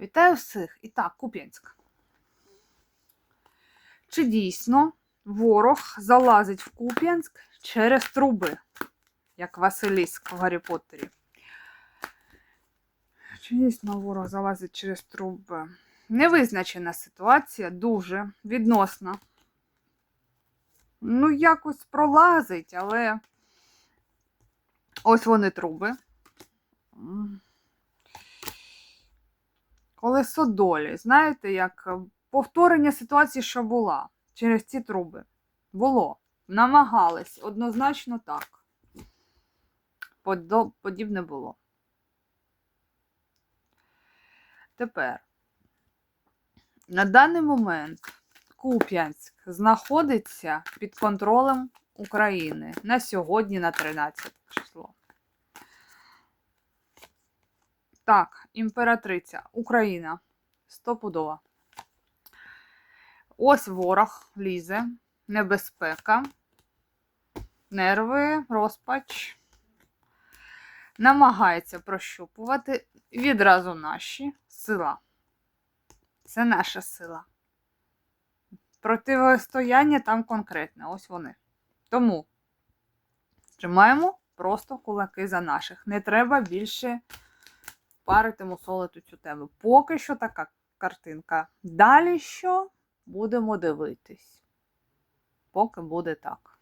Вітаю всіх! І так, Куп'янськ. Чи дійсно ворог залазить в Куп'янськ через труби, як Василіск в Гаррі Поттері? Чи дійсно ворог залазить через труби? Невизначена ситуація, дуже відносна. Ну, якось пролазить, але ось вони труби. М. Колесо долі. Знаєте, як е, повторення ситуації, що була через ці труби. Було. Намагались. Однозначно так. Подібне було. Тепер. На даний момент Куп'янськ знаходиться під контролем України на сьогодні, на 13 число. Так, імператриця, Україна. Стопудова. Ось ворог лізе, небезпека, нерви, розпач. Намагається прощупувати відразу наші сила. Це наша сила. Противостояння там конкретне, ось вони. Тому тримаємо просто кулаки за наших. Не треба більше парити, мусолити цю тему. Поки що така картинка. Далі що? Будемо дивитись. Поки буде так.